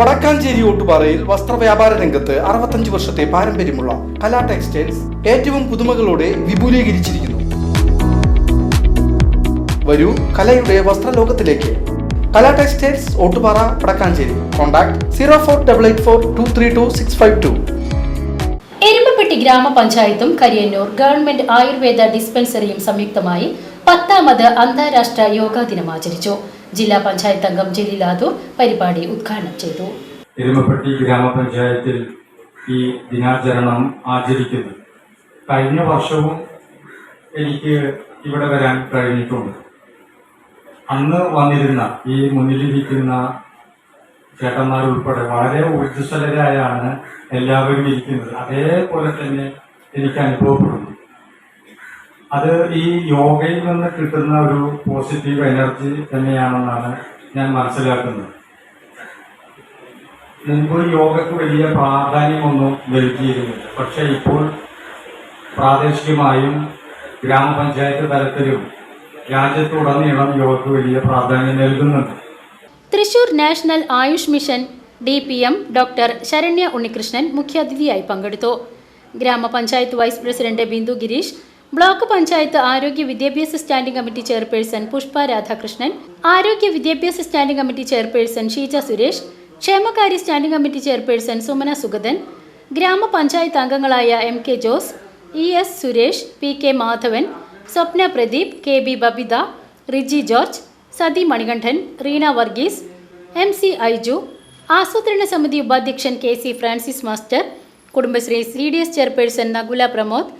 വടക്കാഞ്ചേരി ഓട്ടുപാറയിൽ വസ്ത്രവ്യാപാര രംഗത്ത് അറുപത്തഞ്ച് വർഷത്തെ പാരമ്പര്യമുള്ള കലാ ടെക്സ്റ്റൈൽസ് ഏറ്റവും പുതുമകളോടെ വിപുലീകരിച്ചിരിക്കുന്നു. വരൂ കലയുടെ വസ്ത്രലോകത്തിലേക്ക്. Kala textiles Ottupara Vadakkanchery. Contact zero four double eight four two three two six five two. Erumapetty ഗ്രാമപഞ്ചായത്തും Kariyannur government Ayurveda ഡിസ്പെൻസറിയും സംയുക്തമായി പത്താമത് അന്താരാഷ്ട്ര യോഗാ ദിനം ആചരിച്ചു. ജില്ലാ പഞ്ചായത്ത് അംഗം ജലീലാദൂർ പരിപാടി ഉദ്ഘാടനം ചെയ്തു. എരുമപ്പെട്ടി ഗ്രാമപഞ്ചായത്തിൽ ഈ ദിനാചരണം ആചരിക്കുന്നു. കഴിഞ്ഞ വർഷവും എനിക്ക് ഇവിടെ വരാൻ കഴിഞ്ഞിട്ടുണ്ട്. അന്ന് വന്നിരുന്ന ഈ മുന്നിലിരിക്കുന്ന ചേട്ടന്മാർ ഉൾപ്പെടെ വളരെ ഊർജസ്വലരായാണ് എല്ലാവരും ഇരിക്കുന്നത്. അതേപോലെ തന്നെ എനിക്ക് അനുഭവപ്പെടുന്നു. അത് ഈ യോഗയിൽ നിന്ന് കിട്ടുന്ന ഒരു പോസിറ്റീവ് എനർജി തന്നെയാണെന്നാണ് ഞാൻ മനസ്സിലാക്കുന്നത്. മുമ്പ് യോഗയ്ക്ക് വലിയ പ്രാധാന്യമൊന്നും നൽകിയിരുന്നില്ല. പക്ഷേ ഇപ്പോൾ പ്രാദേശികമായും ഗ്രാമപഞ്ചായത്ത് തലത്തിലും രാജ്യത്തുടനീളം യോഗക്ക് വലിയ പ്രാധാന്യം നൽകുന്നുണ്ട്. Thrissur national Ayush mission D P M doctor Saranya Unnikrishnan മുഖ്യാതിഥിയായി പങ്കെടുത്തു. ഗ്രാമപഞ്ചായത്ത് vice president Bindu Girish block panchayat ആരോഗ്യ വിദ്യാഭ്യാസ standing committee chairperson Pushpa Radhakrishnan ആരോഗ്യ വിദ്യാഭ്യാസ standing committee chairperson Sheeja Suresh ക്ഷേമകാര്യ standing committee chairperson Sumana Sugathan ഗ്രാമപഞ്ചായത്ത് അംഗങ്ങളായ M K Jose E S Suresh P K Madhavan Swapna Pradeep K B Babitha Riji George Sathi Manikandan Reena Varghese M C Aiju ആസൂത്രണ സമിതി ഉപാധ്യക്ഷൻ K C Francis master Kudumbashree C D S chairperson Nakula Pramod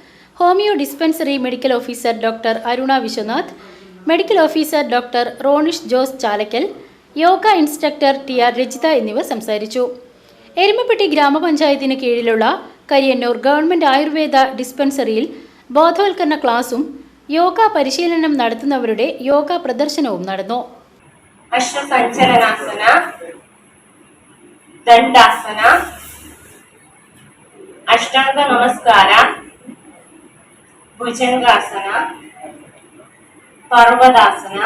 homeo dispensary medical officer doctor Aruna Viswanath medical officer doctor Ronish Jose Chalakkal yoga instructor T R Rajitha എന്നിവർ സംസാരിച്ചു. എരുമപ്പെട്ടി ഗ്രാമപഞ്ചായത്തിന് കീഴിലുള്ള Kariyannur government Ayurveda ഡിസ്പെൻസറിയിൽ ബോധവൽക്കരണ ക്ലാസും യോഗ പരിശീലനം നടത്തുന്നവരുടെ യോഗ പ്രദർശനവും നടന്നു. അശ്വസഞ്ചലനാസന ദണ്ഡാസന അഷ്ടാംഗ നമസ്കാരം bhujangasana parvatasana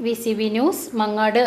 V C B news Mangad